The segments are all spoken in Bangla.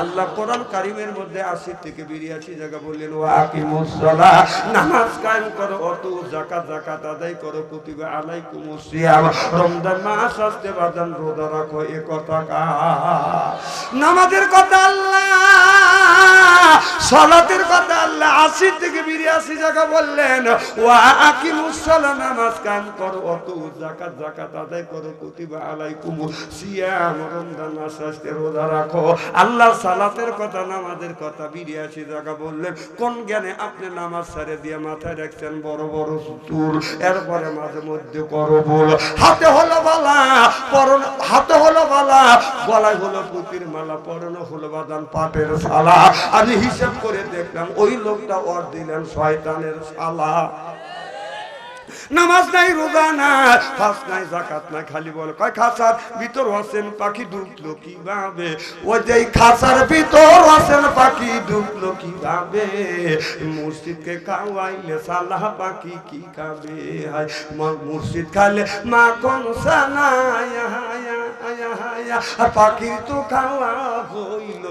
আল্লাহ কোরআন কারিমের মধ্যে আশি থেকে বিরিয়াশি জায়গা বললেন ও আকিমুসলা নামাজ কায়েম করো, অত জাকাত জাকাত আদায় করো, কুতিবা আলাইকুম সিয়াম, রমজান মাস আসতে বাদান রোজা রাখো, এ কথা কা নামাজের কথা আল্লাহ সালাতের কথা আল্লাহ আশি থেকে বিরিয়াশি জায়গা বললেন ও আকিমুসলা নামাজ কায়েম করো অত জাকাত জাকাত আদায় করো, কুতিবা আলাইকুম সিয়াম, রমজান মাস আসতে রোজা রাখো। আল্লাহ সালাতের কথা, নামাজের কথা বিরিয়াশি জায়গা বললেন, কোন জ্ঞানে আপনি নামাজ ছেড়ে দিয়ে মাথায় রাখছেন? বড় বড় চুল এরপরে মাঝে মধ্যে করো বল হাতে হলো বালা, পরন, হাতে হলো বালা, গলায় হলো পুতির মালা, পরনে হলো বাদান পাটের শালা। আমি হিসাব করে দেখলাম ওই লোকটা দিলেন শয়তানের শালা। নামাজ নাই, রোজা নাই ফাস নাই জাকাত নাই, খালি বল, কয় খাসার ভিতর আছেন পাখি ঢুকলো কীভাবে? ওই যে খাসার ভিতর আছেন পাখি ঢুকলো কীভাবে? মসজিদকে খাওয়াইলে সালাহ পাখি কি খাবে? হায় মুর্শিদ খালে মা কোন সানায়? পাখির তো খাওয়া হইল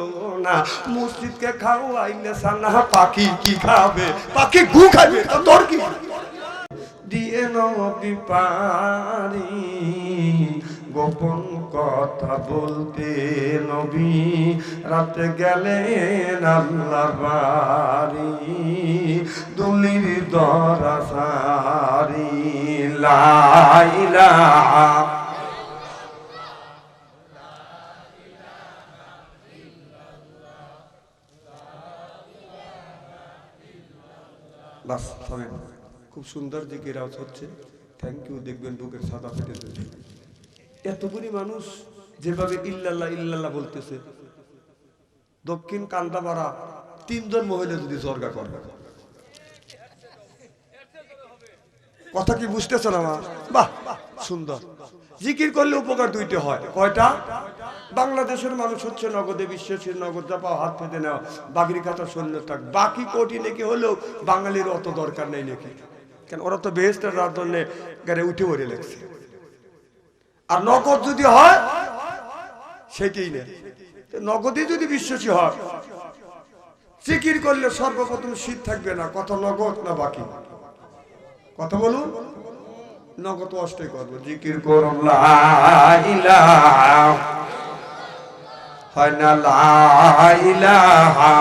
না। মসজিদকে খাওয়াইলে সালাহ পাখি কি খাবে? পাখি গু খাবে তোর কি? দিয়ে নবী পারি। গোপন কথা বলতে নবী, রাতে গেলেন আল্লাহর বাড়ি। দুলির দরা সারি লাইলা বাস থামেন খুব সুন্দর দিকে রাজ হচ্ছে থ্যাংক ইউ দেখবেন বুকের সাদা ফেটে যাবে। এতগুলি মানুষ যেভাবে ইল্লাল্লাহ ইল্লাল্লাহ বলতেছে, দক্ষিণ কান্দাপাড়া তিনজন মহিলা যদি স্বর্গা করে কথা কি বুঝতেছেন আমার? বাহ, সুন্দর। জিকির করলে উপকার দুইটা হয়। কয়টা? বাংলাদেশের মানুষ হচ্ছে নগদে বিশ্বাসের নগদ যা পাও হাত পেতে নেওয়া, বাগরি কাটা শূন্য থাক। বাকি কোটি নাকি হলেও বাঙালির অত দরকার নেই নাকি? কেন? ওরা তো বেহেস্টের রাত জন্য গাড়ি উঠে পড়ে লেগছে। আর নগদ যদি হয় সেটাই নেই নগদে যদি বিশ্বাসী হয় চিকির করলে সর্বপ্রথম শীত থাকবে না। কত নগদ না বাকি? কথা বলুন। নগদ অষ্টই করব। জিকির ইলাহা। হয় না, লা ইলাহা।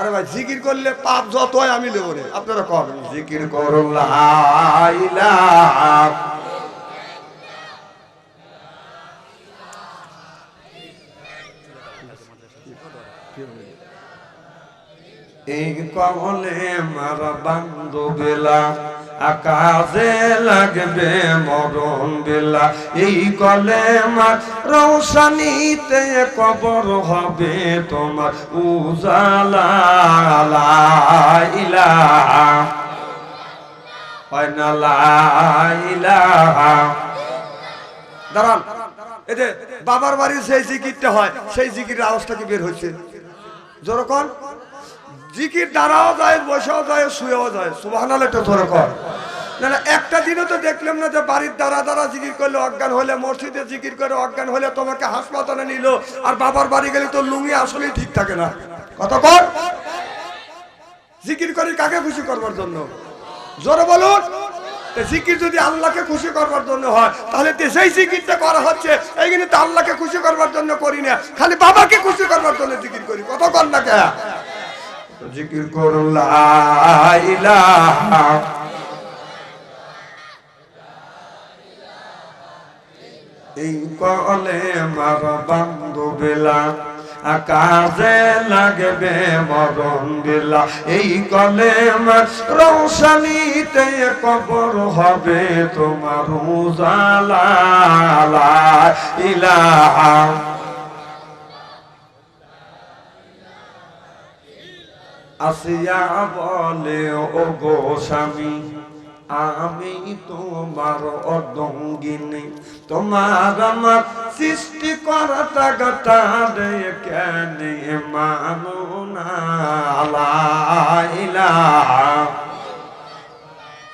আরে ভাই জিকির করলে পাপ যত হয় আমি নেব রে। আপনারা কবেন জিকির করুন লা ইলাহা এই কমলে মার বান্ধবেলা, আকাশে লাগবে মরণ বেলা। এই কলে মার রৌশানিতে কবর হবে তোমার উজালা, লা ইলাহা। হয় না লা ইলাহা। দাঁড়ান, এই বাবার বাড়ির সেই জিকিরটা হয়, সেই জিকিরের আওয়াজটা কি বের হচ্ছে যেরকম জিকির দাঁড়াও যায়, বসেও যায়, শুয়েও যায়। সুবাহান একটা ধরে কর। না একটা দিনও তো দেখলাম না যে বাড়ির দ্বারা দ্বারা জিকির করলে অজ্ঞান হলে, মসজিদে জিকির করে অজ্ঞান হলে তোমাকে হাসপাতালে নিল, আর বাবার বাড়ি গেলে তো লুঙ্গি আসলেই ঠিক থাকে না। কত কর। জিকির করি কাকে খুশি করবার জন্য? জোরে বলুন। জিকির যদি আল্লাহকে খুশি করবার জন্য হয়, তাহলে সেই জিকিরটা করা হচ্ছে। এই কিন্তু তো আল্লাহকে খুশি করবার জন্য করি না। খালি বাবাকে খুশি করবার জন্য জিকির করি। কত কর না কে? জিকির করুন লা এই কলে মার বান্ধবেলা আকাশে লাগবে মরণ বেলা এই কলে মার রৌশানিতে কবর হবে তোমার উজালা ইলাহা আসিয়া বলে ও গো স্বামী, আমি তোমার অদঙ্গিনী। তোমার আমার সৃষ্টি করাটা গাটা রে কেন মানো না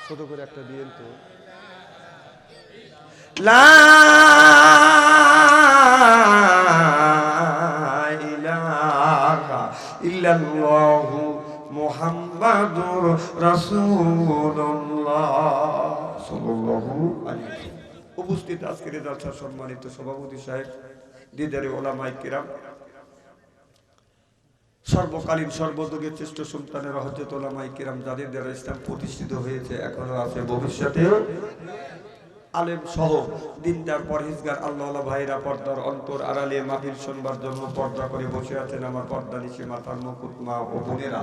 ছোট করে একটা দিয়েন তো। লা ইল্লাল্লাহু মুহাম্মাদুর রাসূলুল্লাহ। সাল্লাল্লাহু আলাইহি উপস্থিত আজকের এই জলসার সম্মানিত সভাপতি সাহেব দিদারে ওলামাই কিরাম সর্বকালীন সর্বযুগের শ্রেষ্ঠ সুলতানের হজরত ওলামাই কিরাম যাদের দ্বারা ইসলাম প্রতিষ্ঠিত হয়েছে এখনও আছে ভবিষ্যতে। আলেম সহ দিনদার পরহেজগার আল্লাহ ভাইরা পর্দার অন্তর আড়ালে মাহির শুনবার জন্য পর্দা করে বসে আছেন আমার পর্দা নিচে মাথার মুকুট মা ও বোনেরা।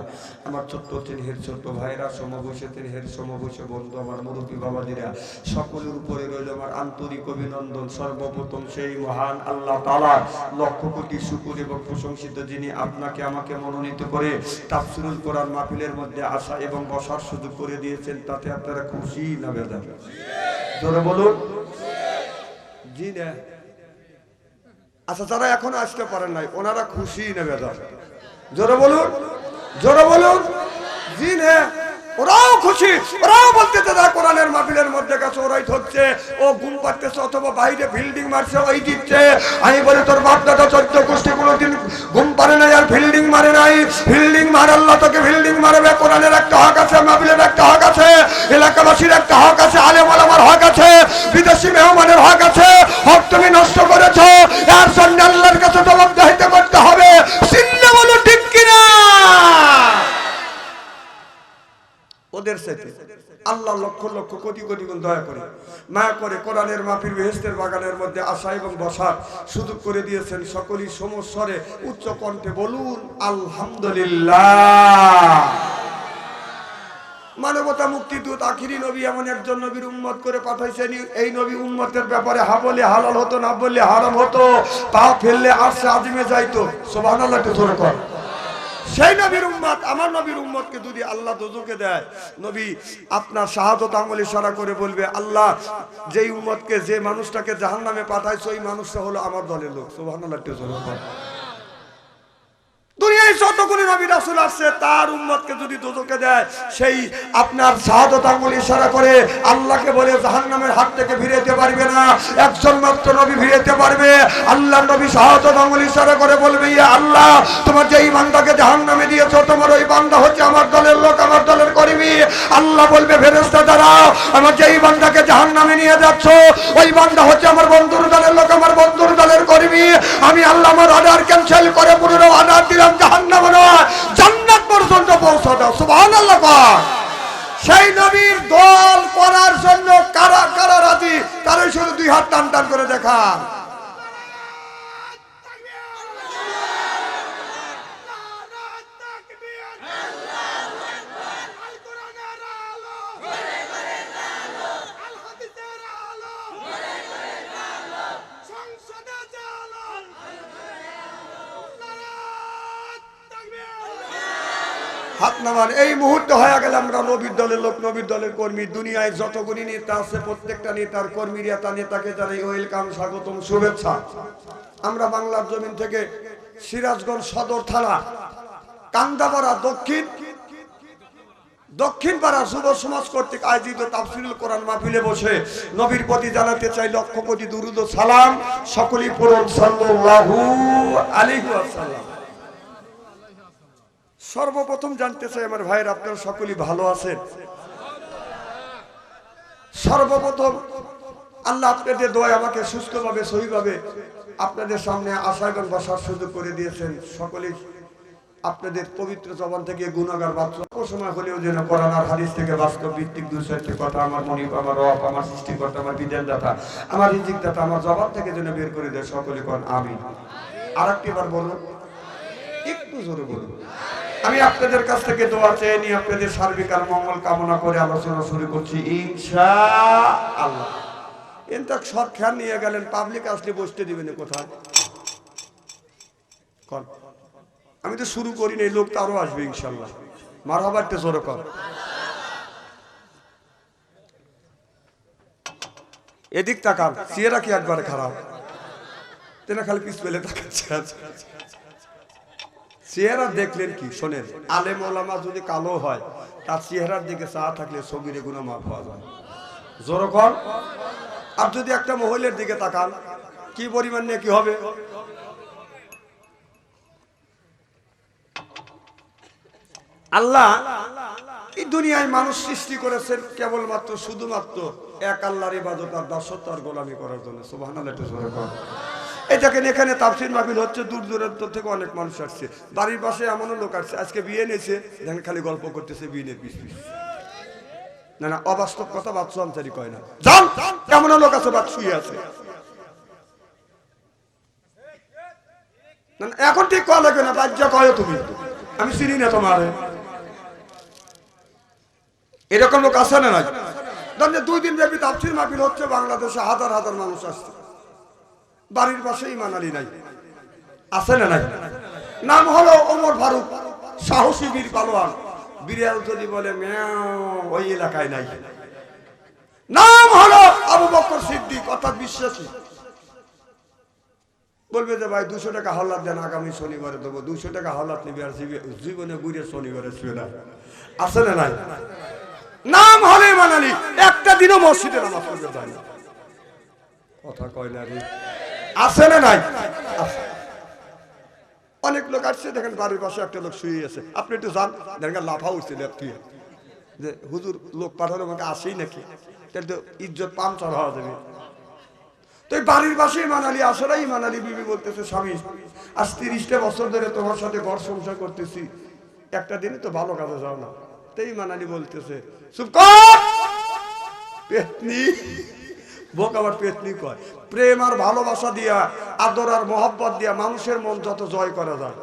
আমার ছোট্ট চিনহের ছোট্ট ভাইরা সমবসে তিনহের সমবসে বন্ধু, আমার মুরব্বী বাবাজিরা, সকলের উপরে রইল আমার আন্তরিক অভিনন্দন। সর্বপ্রথম সেই মহান আল্লাহ তালা লক্ষ কোটি শুকুর এবং প্রশংসিত যিনি আপনাকে আমাকে মনোনীত করে তাফসিরুল কোরআন মাহফিলের মধ্যে আসা এবং বসার সুযোগ করে দিয়েছেন, তাতে আপনারা খুশি না বেদা জোরে বলুন। জি না। আচ্ছা তারা এখন আসতে পারেন নাই ওনারা খুশি নেবে জোরে বলুন জোরে বলুন। জি না। ওরাও খুশি, ওরাও বলতেছে তারা কোরআনের মাহফিলের মধ্যে গেছে, ওরাই ধরছে। ও ঘুম পাচ্ছে অথবা বাইরে বিল্ডিং মারছে, ওই দিচ্ছে। আমি বলি, তোর বাপ দাদা চোদ্দ গোষ্ঠী কোনোদিন ঘুম পারে নাই আর ফিল্ডিং মারে নাই। ফিল্ডিং মার, আল্লাহ তোকে ফিল্ডিং মারবে। কোরআনের একটা হক আছে, মাহফিলের একটা হক আছে, এলাকাবাসীর একটা হক আছে আলেম আলামার হক আছে, বিদেশি মেহমানের হক আছে। হক তুমি নষ্ট করেছ, এর জন্য আল্লাহর কাছে জবাবদাহিতে করতে হবে। চিন্তা বলো, ঠিক কিনা? ওদের সাথে। আল্লাহ লক্ষ লক্ষ কোটি কোটি গুণ দয়া করে। মায়া করে কোরআনের মাফির বেহেস্তের বাগানের মধ্যে আসা এবং বসার সুযোগ করে দিয়েছেন সকলই সমস্বরে উচ্চ কণ্ঠে বলুন, আলহামদুলিল্লাহ। মানবতা মুক্তি দূত আখিরি নবী এমন একজন নবীর উম্মত করে পাঠাইছেন। এই নবী উম্মতের ব্যাপারে হা বলে হালাল হতো, না বললে হারাম হতো, পা ফেললে আসছে আজমে যাইতো। সোভান আল্লাহ একটু ধরে কর সেই নবীর উম্মত, আমার নবীর উম্মতকে যদি আল্লাহ দোজকে দেয়, নবী আপনার শাহাদত আঙুল ইশারা করে বলবে, আল্লাহ, যেই উম্মতকে, যে মানুষটাকে জাহান্নামে পাঠাইছে, ওই মানুষটা হলো আমার দলের লোক। সুবহানাল্লাহ ইশারা করে আল্লাহকে বলে পারবে না। পারবে। আল্লাহ নবী ইশারা করে বলবে আল্লাহ, তোমার যেই বান্দাকে জাহান্নামে দিয়েছ, তোমার ওই বান্দা হচ্ছে আমার দলের লোক, আমার আল্লাহ বলবে, ফেরেশতা, দাঁড়াও, আমার যেই বান্দাকে জাহান্নামে নিয়ে যাচ্ছ, ওই বান্দা হচ্ছে আমার বন্ধুর দলের লোক, আমার বন্ধুর দলের কর্মী। আমি আল্লাহ আমার অর্ডার ক্যান্সেল করে পুনরায় অর্ডার দিলাম, জাহান্নামে নয়, জান্নাত পর্যন্ত পৌঁছে দাও, সুবহানাল্লাহ কর। সেই নবীর দল করার জন্য কারা কারা রাজি? তারাই শুধু দুই হাত টান টান করে দেখা নামান এই মুহূর্তে হয়ে গেলে আমরা নবীর দলের লোক, নবীর দলের কর্মী, দুনিয়ায় যতগুলি নেতা আছে, প্রত্যেকটা নেতার কর্মীরা তা নেতাকে জানাই ওয়েলকাম, স্বাগতম, শুভেচ্ছা। আমরা বাংলার জমিন থেকে সিরাজগঞ্জ সদর থানা, কান্দাপাড়া দক্ষিণ দক্ষিণ পাড়া যুব সমাজ কর্তৃক আয়োজিত তাফসিরুল কোরআন মাহফিলে বসে নবীর প্রতি জানাতে চাই লক্ষ কোটি দুরুদ সালাম। সকলেই পড়ুন সাল্লাল্লাহু আলাইহি ওয়াসাল্লাম। সর্বপ্রথম জানতে চাই আমার ভাইয়ের, আপনারা সকলেই ভালো আছেন? সর্বপ্রথম আল্লাহ আপনাদের দোয়া আমাকে সুস্থভাবে, সহিভাবে আপনাদের সামনে আসা এবং বসার সুযোগ করে দিয়েছেন। সকলেই আপনাদের পবিত্র জবান থেকে গুণাগার বাচ্চা। সময় হলেও যেন কোরআন আর হাদিস থেকে বাস্তব ভিত্তিক দু চারটি কথা আমার মনিব, আমার রব, আমার সৃষ্টিকর্তা, আমার বিধান দাতা আমার রিজিক দাতা আমার জবান থেকে যেন বের করে দেয় সকলে কন আমি আর একটি বার বলুন, একটু জোরে বলুন। আমি আপনাদের কাছ থেকে দোয়া চেয়ে নিয়ে আপনাদের সার্বিক আর মঙ্গল কামনা করে আলোচনা শুরু করছি। ইনশা আল্লাহ এনতা সব খেয়াল নিয়ে গেলেন পাবলিক আসলে বসতে দিবেন কোথায়? আমি তো শুরু করি এই লোক তো আরও আসবে ইনশাল্লাহ হবার জোরে কর। এদিক তাকান সিয়েরা কি একবারে খারাপ? তেনা খালি পিস পেলে তাকাচ্ছে আচ্ছা, আচ্ছা। চেহারা দেখলেন কি? শোনেন, আলেম ওলামা যদি কালো হয়, তার চেহারার দিকে চা থাকলে ছবির গুণা পাওয়া যায়। জোরকর আর যদি একটা মহিলার দিকে তাকান, কি পরিমাণ নিয়ে কি হবে? আল্লাহ এই দুনিয়ায় মানুষ সৃষ্টি করেছেন কেবলমাত্র শুধুমাত্র এক আল্লাহর ইবাদত আর দাসত্ব আর গোলামি করার জন্য। সুবহানাল্লাহ একটু জোরে কর। এই দেখেন এখানে তাফসির মাহফিল হচ্ছে, দূর দূরান্ত থেকে অনেক মানুষ আসছে। বাড়ির পাশে এমনও লোক আসছে, আজকে বিয়ে নিয়েছে, দেখেন খালি গল্প করতেছে, বিয়ে নিয়ে পিস পিস। না না, অবাস্তব কথা বাচ্চু আনসারি কয় না। জান কেমন লোক আছে বাদ শুয়ে আছে। এখন ঠিক কয়া লাগবে না বাজ্যা কয় তুমি? আমি চিনি না তোমার। এরকম লোক আছে না দুই দিন ব্যাপী তাফসির মাহফিল হচ্ছে, বাংলাদেশে হাজার হাজার মানুষ আসছে। বাড়ির পাশে ইমান আলী নাই। আছে না নাই? নাম হলো ওমর ফারুক, সাহসী বীর পালোয়ান। বিড়াল যদি বলে ওই এলাকায় নাই। নাম হলো আবু বকর সিদ্দিক, অর্থাৎ বিশ্বাসী। বলবে যে, ভাই, দুশো টাকা হল্লাদ দেন, আগামী শনিবারে দেবো। দুশো টাকা হল্লাদ নিবি আর জীবে- জীবনে ঘুরে শনিবারে শুয়ে না। আছে না নাই? নাম হলে মানালি একটা দিনও মসজিদে নামাজ পড়তে যায় না। কথা কয় না রে। আছে না নাই? অনেক লোক আসছে, দেখেন বাড়ির পাশে একটা লোক শুয়ে আছে। আপনি একটু যান, দেখেন লাফা উঠছে তুই যে হুজুর লোক পাঠানো আমাকে আসেই নাকি? তাহলে তো ইজ্জত পাঞ্চার হওয়া যাবে। তো বাড়ির পাশে মানালি আসলে মানালি বিবি বলতেছে, স্বামী, আজ তিরিশটা বছর ধরে তোমার সাথে ঘর সংসার করতেছি। একটা দিনে তো ভালো কাজে যাও না। তাই মানালি বলতেছে, চুপ কর! পেতনি! বোক আবার পেতনি কয়। প্রেম আর ভালোবাসা দিয়া, আদর আর মহব্বত দিয়া মানুষের মন যত জয় করা যায়।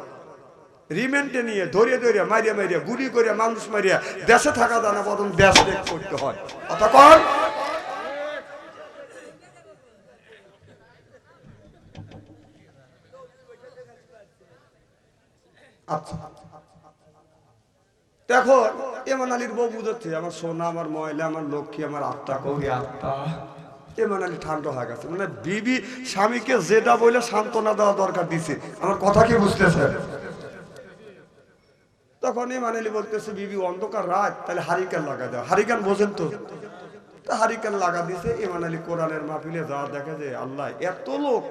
রিমেন্টে নিয়ে, ধরিয়ে ধরিয়া, মারিয়া মারিয়া, গুলি করিয়া, মানুষ মারিয়া, দেশে থাকা যায় না, বরং দেশ দেখ করতে হয়। অতক্ষণ আচ্ছা। দেখো, এমন আলীর বউ বুঝাচ্ছে, আমার সোনা, আমার ময়লা, আমার লক্ষ্মী, আমার আত্মা। কৌরি আত্মা? এমন আলী ঠান্ডা হয়ে গেছে। মানে বিবি স্বামীকে যেটা বলে সান্ত্বনা দেওয়া দরকার দিছে। আমার কথা কি বুঝতেছে তখন ইমান আলী বলতেছে, বিবি, অন্ধকার রাত, তাহলে হারিকেন লাগা দাও। হারিকেন বোঝেন তো? তা হারিকেন লাগা দিছে ইমান আলী কোরআনের মাহফিলে যা দেখে যে আল্লাহ এত লোক।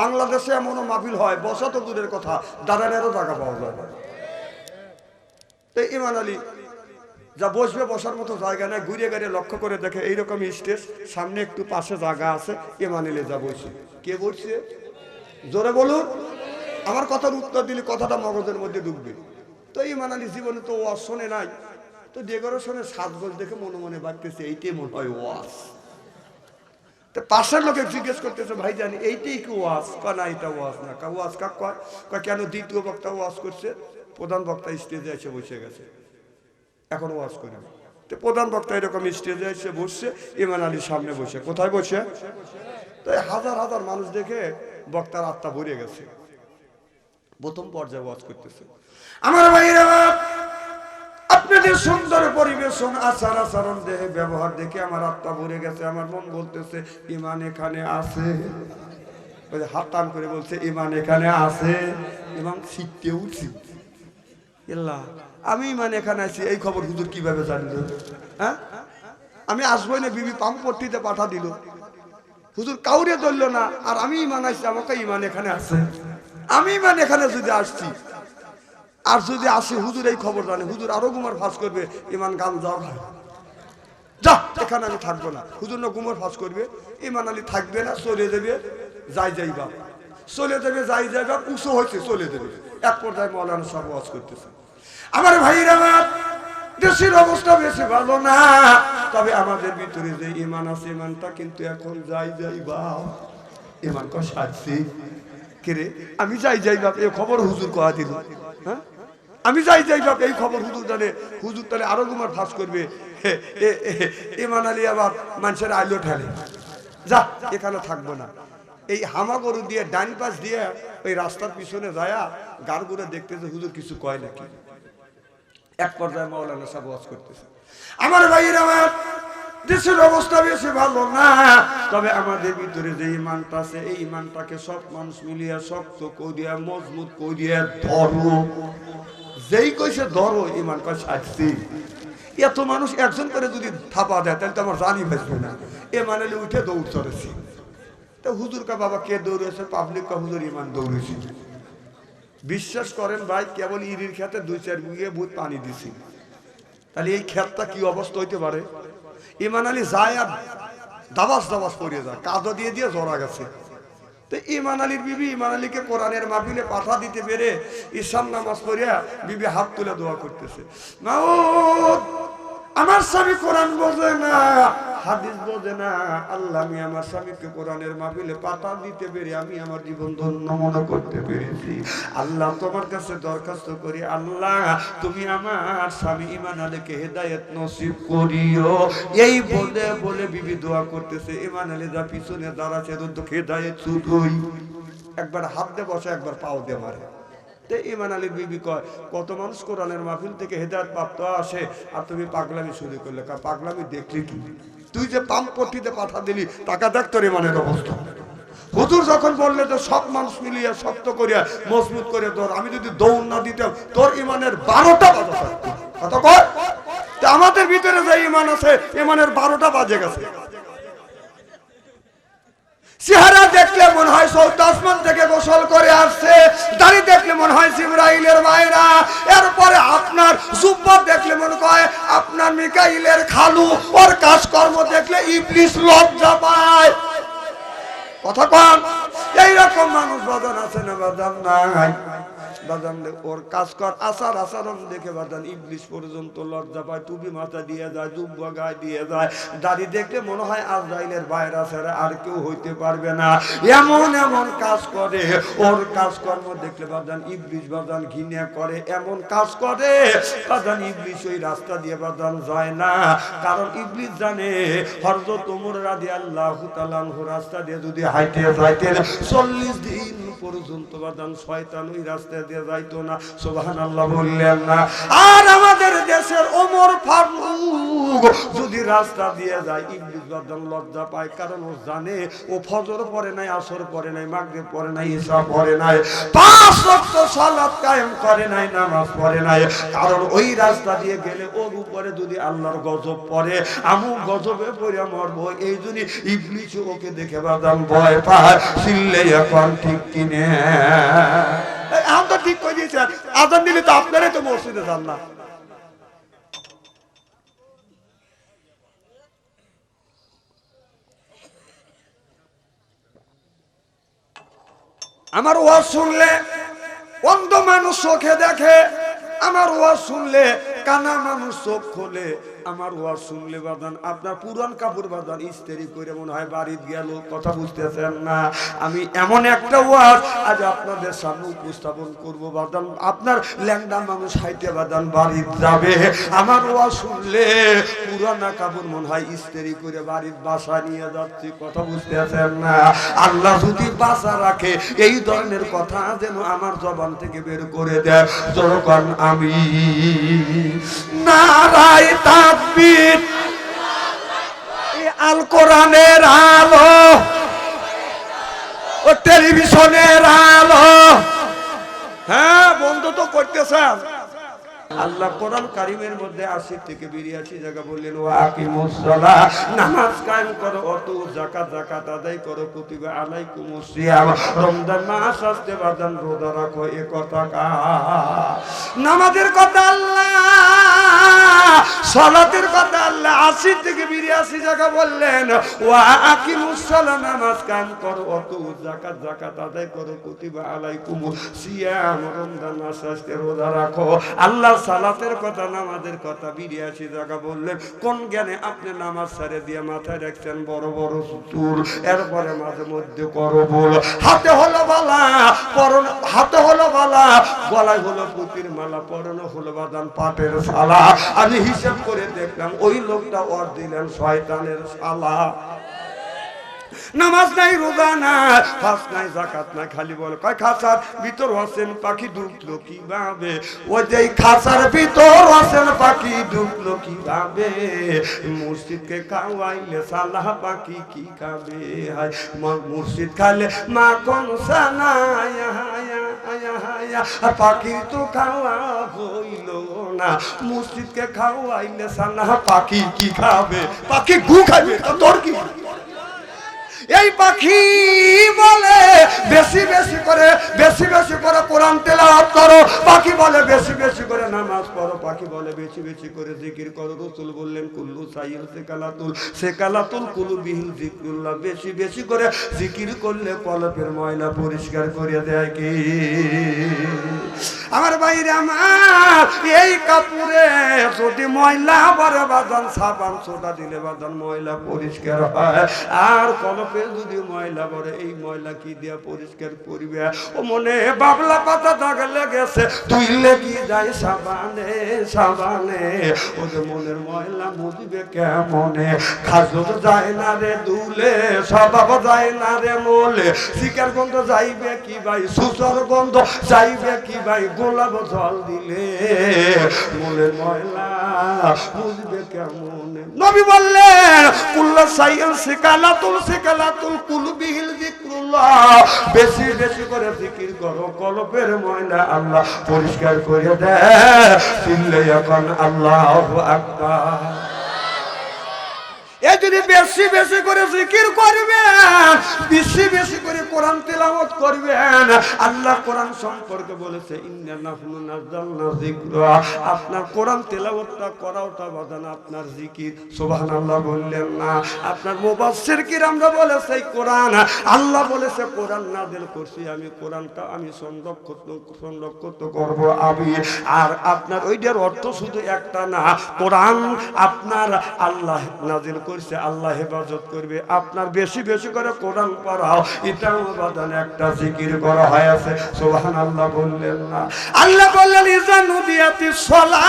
বাংলাদেশে এমনও মাহফিল হয়, বসা তো দূরের কথা, দাঁড়ানেরও টাকা পাওয়া যায় তো ইমান আলী যা বসবে, বসার মতো জায়গা নেই। ঘুরে গাড়ি লক্ষ্য করে দেখে এইরকম স্টেজ। সামনে একটু পাশে জায়গা আছে ইমান আলী যা বসে কে বসছে জোরে বলুন। আমার কথার উত্তর দিলে কথাটা মগজের মধ্যে ঢুকবে। তো এই আলী জীবনে তো ওয়াজ শোনে নাই। তো ডেকোরেশনের সাত গোল দেখে মনে মনে ভাবতেছে, এইটাই মনে হয় ওয়াজ। তো পাশের লোকে জিজ্ঞেস করতেছে, ভাই জানি, এইটাই কি ওয়াজ? কয় না, এটা ওয়াজ না। কা, ওয়াজ কাক কয়, কেন দ্বিতীয় বক্তা ওয়াজ করছে? প্রধান বক্তা স্টেজে এসে বসে গেছে। এখন ওয়াজ করে তো প্রধান বক্তা এরকম স্টেজে এসে বসছে ইমান আলীর সামনে বসে। কোথায় বসে? তো এই হাজার হাজার মানুষ দেখে বক্তার আত্মা ভরে গেছে। প্রথম পর্যায়ে ওয়াজ করতেছে। আমার ভাইয়েরা, আপনাদের সুন্দর পরিবেশন, আচার আচরণ দেহে ব্যবহার দেখে আমার আত্মা ভরে গেছে, আমার মন বলতেছে, ইমান এখানে আছে? ওই হাত টান করে বলছে, ইমান এখানে আছে? এবং শিখতে উঠছি। ইল্লা আমি মানে এখানে আছি, এই খবর হুজুর কীভাবে জানলো? হ্যাঁ? আমি আসবোই না, বিবি পাম্পট্টিতে পাঠা দিল। হুজুর কাউরে ধরলো না, আর আমি ইমান আসছি আমাকে ইমান এখানে আছে। আমি ইমান এখানে যদি আসছি, আর যদি আসে, হুজুর এই খবর জানে। হুজুর আরও গুমার ফাঁস করবে, ইমান গান যাও খায় যা, এখানে আমি থাকব না। হুজুর না গুমর ফাঁস করবে, ইমান আলী থাকবে না, চলে যাবে, যাই যাই বাপ। চলে যাবে, যাই যাই বাপ, উঁচু হয়েছে চলে যাবে। এক পর্যায়ে মৌলানা সব ওয়াজ করতেছে। আমার ভাইরা দেশের অবস্থা বেশি ভালো না। তবে আমাদের ভিতরে যে ইমান আছে ইমানটা কিন্তু এখন যাই যাই বাপ ইমান কো সাজছি। কেরে আমি যাই যাই বাপ এই খবর হুজুর কয়া দিল। হ্যাঁ? আমি যাই যাই বাপ এই খবর হুজুর জানে। হুজুর তাহলে আরও গুমার ফাঁস করবে। ইমান আলী আবার মানুষের আইলো ঠেলে। যা, এখানে থাকব না। এই হামা গরু দিয়ে, ডান পাশ দিয়ে ওই রাস্তার পিছনে যায়া গুড়ে দেখতেছে হুজুর কিছু কয় নাকি? এক পর্যায়ে মাওলানা সাহেব ওয়াজ করতেছে। আমার ভাইয়ের আমার দেশের অবস্থা বেশি ভালো না, তবে আমাদের ভিতরে যে ইমানটা আছে, এই ইমানটাকে সব মানুষ মিলিয়ে শক্ত করিয়া, মজবুত করিয়া ধরো। যেই কইছে ধরো, ইমান কয় সাজছি এত মানুষ একজন করে যদি থাপা দেয়, তাহলে তো আমার জানি ভাসবে না। এ মানে উঠে দৌড় চড়েছি। তা হুজুর কা বাবা কে দৌড়েছে পাবলিক কা হুজুর ইমান দৌড়েছি বিশ্বাস করেন ভাই, কেবল ইরির খেতে দুই চার বিঘে বুধ পানি দিছি। তাহলে এই ক্ষেতটা কি অবস্থা হইতে পারে? ইমান আলী যায় আর দাবাস দাবাস করিয়ে যায়, কাদো দিয়ে দিয়ে জড়া গেছে। তো ইমান আলীর বিবি, ইমান আলীকে কোরআনের মাহফিলে পাঠা দিতে পেরে ইসাম নামাজ পড়িয়া বিবি হাত তুলে দোয়া করতেছে। মাউদ আমার স্বামী কোরআন বোঝে না, হাদিস বোঝে না। আল্লাহ, আমি আমার স্বামীকে কোরআনের মাহফিলে পাতা দিতে পেরে আমি আমার জীবন ধন্য মনে করতে পেরেছি। আল্লাহ, তোমার কাছে দরখাস্ত করি, আল্লাহ, তুমি আমার স্বামী ইমান আলীকে হেদায়েত নসিব করিও। এই বলে বলে বিবি দোয়া করতেছে ইমান আলী যা পিছনে দাঁড়াচ্ছে হেদায়েত শুধুই একবার হাত দিয়ে বসে, একবার পাও দিয়ে মারে। তে ইমান আলীর বিবি কয়, কত মানুষ কোরআনের মাহফিল থেকে হেদায়ত প্রাপ্ত আসে আর তুমি পাগলামি শুরু করলে? কারণ পাগলামি দেখলি কি? তুই যে পাম্প পট্টিতে পাঠা দিলি টাকা দেখ তোর ইমানের অবস্থা। হুজুর যখন বললে যে সব মানুষ মিলিয়ে শক্ত করিয়া মজবুত করে তোর আমি যদি দৌড় না দিতাম, তোর ইমানের বারোটা বাজা। কত কয়? আমাদের ভিতরে যে ইমান আছে ইমানের বারোটা বাজে গেছে। চেহারা দেখলে মনে হয় সৌদ থেকে গোসল করে আসছে। দাড়ি দেখলে মনে হয় জিব্রাইলের মায়েরা। এরপরে আপনার জুব্বা দেখলে মনে হয় আপনার মিকাইলের খালু। ওর কাজকর্ম দেখলে ইবলিস লজ্জা পায়। কথা কন। এইরকম মানুষ বাদান আছে না বাদান নাই? বাদান ওর কাজ কর, আসার আসারণ দেখে বাদান ইবলিশ পর্যন্ত লজ্জা পায়, টুপি মাথা দিয়ে যায়, জুব্বা গায়ে দিয়ে যায়, দাড়ি দেখলে মনে হয় আজরাইলের বাইরে ছাড়া আর কেউ হইতে পারবে না। এমন এমন কাজ করে, ওর কাজকর্ম দেখলে বাদান ইবলিশ বাদান ঘৃণা করে, এমন কাজ করে বাদান ইবলিশ ওই রাস্তা দিয়ে বাদান যায় না। কারণ ইবলিশ জানে হরজত ওমর রাদি আল্লাহ রাস্তা দিয়ে যদি হাইটে যাইতেন চল্লিশ দিন পর্যন্ত বাদান শয়তান ওই রাস্তা দিয়ে যাইতো না। সোবাহান আল্লাহ বললেন না। আর আমাদের দেশের ওমর ফারুক যদি রাস্তা দিয়ে যায়, ইবলিস বাদান লজ্জা পায়, কারণ ও জানে ও ফজর পরে নাই, আসর পরে নাই, মাগরিব পরে নাই ঈশা পরে নাই, পাঁচ সালাত কায়েম করে নাই, নামাজ পড়ে নাই। কারণ ওই রাস্তা দিয়ে গেলে ওর উপরে যদি আল্লাহর গজব পড়ে, আমু গজবে পড়ে মরবো, এই জন্য ওকে দেখে বাদাম ভয় পায়। এখন ঠিক আজান দিলে তো আপনারাই তো মসজিদে যান না। আমার ওয়াজ শুনলে অন্ধ মানুষ চোখে দেখে, আমার ওয়াজ শুনলে কানা মানুষ চোখ খোলে, আমার ওয়াজ শুনলে বাদান আপনার পুরান কাপড় বাদান ইস্তেরি করে মনে হয় বাড়িতে গেল কথা বুঝতেছেন না। আমি এমন একটা ওয়াজ আজ আপনাদের সামনে উপস্থাপন করব বাদান আপনার ল্যাংডা মানুষ হাইতে বাদান বাড়িতে যাবে। আমার ওয়াজ শুনলে পুরানা কাপড় মনে হয় ইস্তেরি করে বাড়ির বাসা নিয়ে যাচ্ছি, কথা বুঝতেছেন না। আল্লাহ যদি বাসা রাখে, এই ধরনের কথা যেন আমার জবান থেকে বের করে দেয়। যখন আমি নারায় তাকবীর। আল কোরআনের আলো। ও টেলিভিশনের আলো। হ্যাঁ বন্ধু তো করতেছেন। আল্লাহ কোরআন কারিমের মধ্যে আশি থেকে বিরিয়াশি জায়গা বললেন ও আকিমুসসালাহ নামাজ কায়েম করো, অত যাকাত যাকাত আদায় করো, কুতিবা আলাইকুমুস সিয়াম। রমজান মাস আসতে বাদান রোজা রাখো, এ কথা নামাজের কথা আল্লাহ, সালাতের কথা আল্লাহ আশি থেকে বিরিয়াশি জায়গা বললেন আকিমুসসালাহ নামাজ কায়েম করো, অত যাকাত যাকাত আদায় করো রমজান মাস আসতে রোজা রাখো। আল্লাহ সালাতের কথা, নামাজের কথা বিরিয়াশি জায়গা বললেন, কোন জ্ঞানে আপনি নামাজ ছেড়ে দিয়ে মাথায় রাখছেন? বড় বড় চুল এরপরে মাঝে মধ্যে করো বল হাতে হলো বালা, পরন হাতে হলো বালা, গলায় হলো পুতির মালা, পরনে হলো বাদান পাটের শালা। আমি হিসাব করে দেখলাম, ওই লোকটা ওর দিলেন শয়তানের শালা। নামাজ নাই, রোজা নাই ফাস নাই জাকাত নাই, খালি বলে, কয় খাসার ভিতর আছেন পাখি ঢুকলো কীভাবে? ওই যে খাসার ভিতর আছেন পাখি ঢুকলো কীভাবে? মসজিদকে খাওয়াইলে সালাহ পাখি কি খাবে? হায় মুর্শিদ খালে মা কোন সানায়া? আর পাখির তো খাওয়া হইল না। মসজিদকে খাওয়াইলে সালাহ পাখি কি খাবে? পাখি গু খাবে তোর কি? এই পাখি বলে, বেশি বেশি করে, বেশি বেশি করে কোরআন তেলাওয়াত করো। পাখি বলে, বেশি বেশি করে নামাজ পড়ো। পাখি বলে, বেশি বেশি করে জিকির করো। রসুল বললেন, কুল্লু সাইল সে কালাতুল সে কালাতুল কুলু বিহিল জিক্রুল্লাহ বেশি বেশি করে জিকির করলে কলপের ময়লা পরিষ্কার করে দেয় কি? আমার বাইরে আমার, এই কাপড়ে যদি ময়লা বড় বাদান সাবান, সোডা দিলে বাদান ময়লা পরিষ্কার হয়। আর কলপে যদি ময়লা বড় এই ময়লা কি দিয়া পরিষ্কার করবে? ও মনে বাবলা পাতা দাগ লেগেছে তুইলে কি যায় সাবানে সাবানে? ওদের মনের ময়লা মুজবে কেমনে? খাজক যায় না রে দুলে, স্বভাব যায় না রে মোলে। শিকার গন্ধ যাইবে কি ভাই? সুসর গন্ধ যাইবে কি ভাই? গোলাপ জল দিলে মনে ময়লা বুঝবে কেমন? নবী বললেন, কুল্লা সাইল সিকালাতুল সিকালাতুল কুলবিহিল জিক্রুল্লাহ বেশি বেশি করে জিকির করো কলবের ময়লা আল্লাহ পরিষ্কার করে দেয়। চিনলে এখন আল্লাহু আকবার। এ যদি বেশি বেশি করে জিকির করবেন, বেশি বেশি করে কোরআন তেলাওয়াত করবেন, আল্লাহ কোরআন সম্পর্কে বলেছে আপনার কোরআন তেলাওয়াতটা করাওটা বাদান আপনার জিকির, সুবহানাল্লাহ বললেন না। আপনার মুবাশশির কিরামরা বলেছে কোরআন, আল্লাহ বলেছে, কোরআন নাযিল করছি আমি, কোরআনটা আমি সংরক্ষণ সংরক্ষিত করব আমি। আর আপনার ওইটার অর্থ শুধু একটা না, কোরআন আপনার আল্লাহ নাজিল করছে, আল্লাহ হেফাজত করবে। আপনার বেশি বেশি করে কোরআন পড়াও। এটাও বাদান একটা জিকির করা হয়েছে সোহান আল্লাহ বললেন না। আল্লাহ বললেন ইজান নদিয়াতি সলা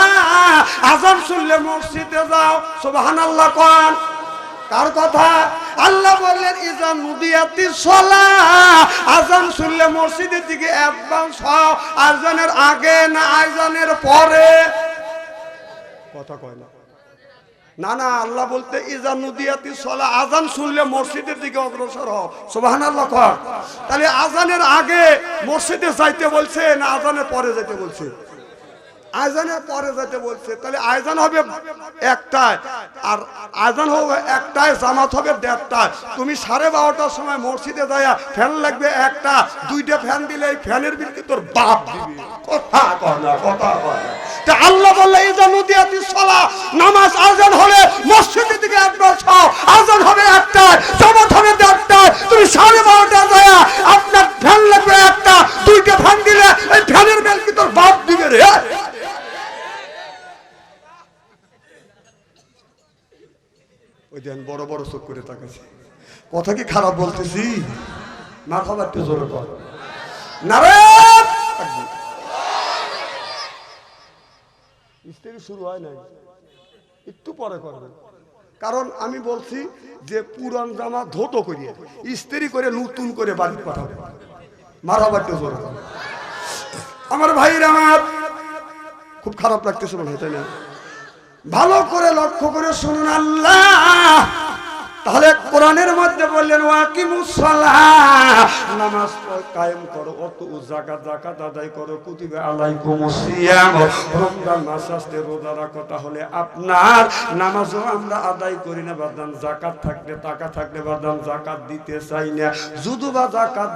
আজান শুনলে মসজিদে যাও। সোহান আল্লাহ কন। কার কথা? আল্লাহ বললেন ইজান নুদিয়াতি সলা আজান শুনলে মসজিদের দিকে অ্যাডভান্স হও। আজানের আগে না আজানের পরে? কথা কয় না। না না, আল্লাহ বলতে ইজান নুদিয়াতি সলা আজান শুনলে মসজিদের দিকে অগ্রসর হও। সুবহানাল্লাহ কর। তাহলে আজানের আগে মসজিদে যাইতে বলছে না আজানের পরে যাইতে বলছে? আজানের পরে যেতে বলছে, তাহলে আয়োজন হবে একটায়, আর আয়োজন হবে একটায়, জামাত হবে দেড়টায়। তুমি সাড়ে বারোটার সময় মসজিদে যাইয়া ফ্যান লাগবে একটা, দুইটা ফ্যান দিলে এই ফ্যানের বিল তোর বাপ আল্লাহ বললে, এই যে নদিয়াতি সলা, নামাজ আজান হলে মসজিদের দিকে একবার ছাও আজান হবে একটায়, জামাত হবে দেড়টায় তুমি সাড়ে বারোটা যাইয়া আপনার ফ্যান লাগবে একটা দুইটা ফ্যান দিলে এই ফ্যানের বিল কি তোর বাপ দিবে রে ওই দেন বড় চোখ করে কথা কি খারাপ বলতেছি? না খাবার একটু জোরে নারে স্ত্রী শুরু হয় নাই। একটু পরে করবে কারণ আমি বলছি যে পুরান জামা ধোতো করিয়ে স্ত্রী করে নতুন করে বাড়ি পাঠাবে। মারাবার একটু জোরে। আমার ভাইরা আমার খুব খারাপ লাগতেছে মনে হয় তাই না? ভালো করে লক্ষ্য করে শুনুন আল্লাহ! তাহলে কোরআনের মধ্যে বললেন নামাজ কায়েম করো, অত জাকাত আদায় করো আপনার নামাজও আমরা আদায় করি না জাকাত থাকলে টাকা থাকলে দিতে চাই না। জাকাত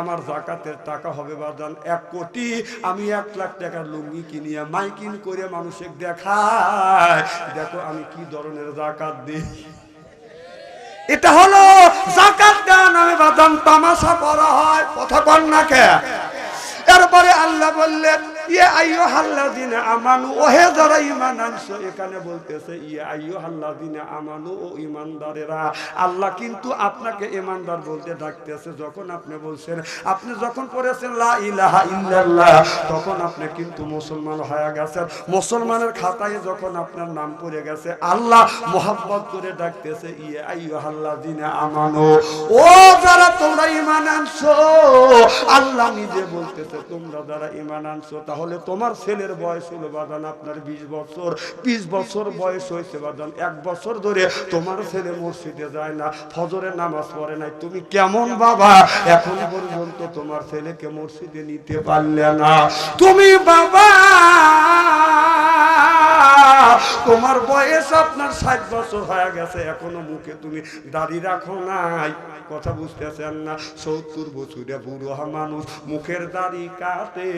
আমার জাকাতের টাকা হবে বাদাম এক কোটি। আমি এক লাখ টাকার লুঙ্গি কিনিয়া মাইকিন করে মানুষের দেখায় দেখো আমি কি ধরনের জাকাত দিই। এটা হলো জাকাত দেওয়া নামে বাদাম তামাশা করা হয়। কথা কন না কে? এরপরে আল্লাহ বললেন মুসলমানের খাতায় যখন আপনার নাম পড়ে গেছে, আল্লাহ মোহাব্বত করে ডাকতেছে ইয়ে আইয়ো হাল্লা দিনে আমানু, ও যারা তোমরা ইমান আনছো, আল্লাহ নিজে বলতেছে, তোমরা যারা ইমান আনছো তাহলে তোমার ছেলের বয়স হলো বাদান, আপনার বিশ বছর। বিশ বছর বয়স হয়েছে বাদান, এক বছর ধরে তোমার ছেলে মসজিদে যায় না, ফজরে নামাজ পড়ে নাই। তুমি কেমন বাবা? এখন পর্যন্ত তোমার ছেলেকে মসজিদে নিতে পারলে না। তুমি বাবা তোমার বয়স আপনার ষাট বছর হয়ে গেছে, এখনও মুখে তুমি দাড়ি রাখো নাই। কথা বুঝতেছেন না? সত্তর বছরে বুড়ো মানুষ মুখের দাড়ি কাটে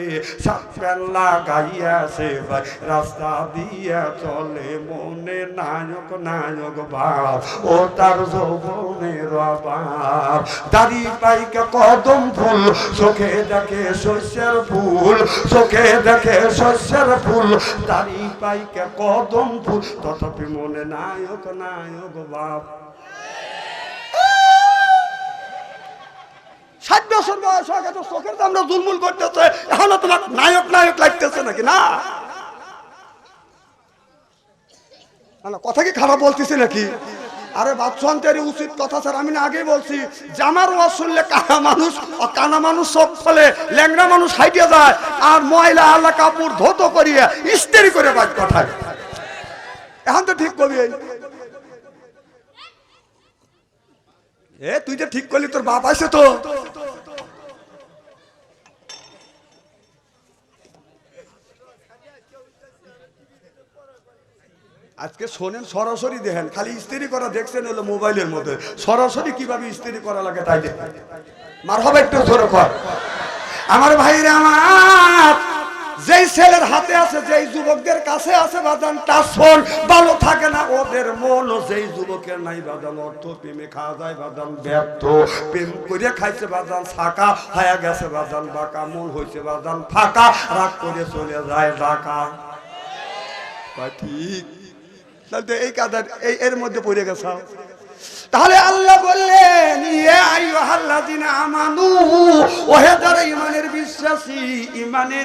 সাতবেলা গাইয়াছে ভাই রাস্তা দিয়ে চলে। মনে নায়ক নায়ক বাপ, ও তার যৌবনের বাপ দাড়ি পাইকে কদম ফুল, চোখে দেখে শস্যের ফুল, চোখে দেখে শস্যের ফুল। দাড়ি পাইকে কদম ফুল তথাপি মনে নায়ক নায়ক বাপ। এখনও তোমার নায়ক নায়ক লাগতেছে নাকি? না, কথা কি খারাপ বলতেছে নাকি? আরে বাচ্চান্তের উচিত কথা স্যার, আমি না আগেই বলছি। জামার ওয়াজ শুনলে কানা মানুষ কানা মানুষ সব ফলে ল্যাংড়া মানুষ হাইটে যায়, আর ময়লা আল্লাহ কাপড় ধৌত করিয়া ইস্তেরি করে বাজ কথায় এখন তো ঠিক করবি এ, তুই যে ঠিক করলি, তোর বাপ আছে তো। আজকে শোনেন, সরাসরি দেখেন, খালি ইস্ত্রি করা দেখছেন হলো মোবাইলের মধ্যে। সরাসরি কীভাবে ইস্ত্রি করা লাগে তাই দেখেন। মার হবে একটু জোরে কর। আমার ভাইরা আমার, যেই ছেলের হাতে আছে, যেই যুবকদের কাছে আছে বাদান তার ফোন ভালো থাকে না ওদের মন। ও যেই যুবকের নাই বাদান অর্থ প্রেমে খাওয়া যায় বাদান ব্যর্থ, প্রেম করে খাইছে বাদান ফাঁকা হয়ে গেছে বাদান বাঁকা মন হয়েছে বাদান ফাঁকা, রাগ করে চলে যায় কয়, ঠিক তাহলে এই কাদার, এই এর মধ্যে পড়ে গেছ। তাহলে আল্লাহ বললেন আমানু, ওহে যারা ইমানের বিশ্বাসী ইমানে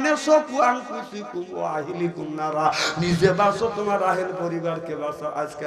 নিজে বাঁচো, তোমার আহের পরিবারকে বাঁচো আজকে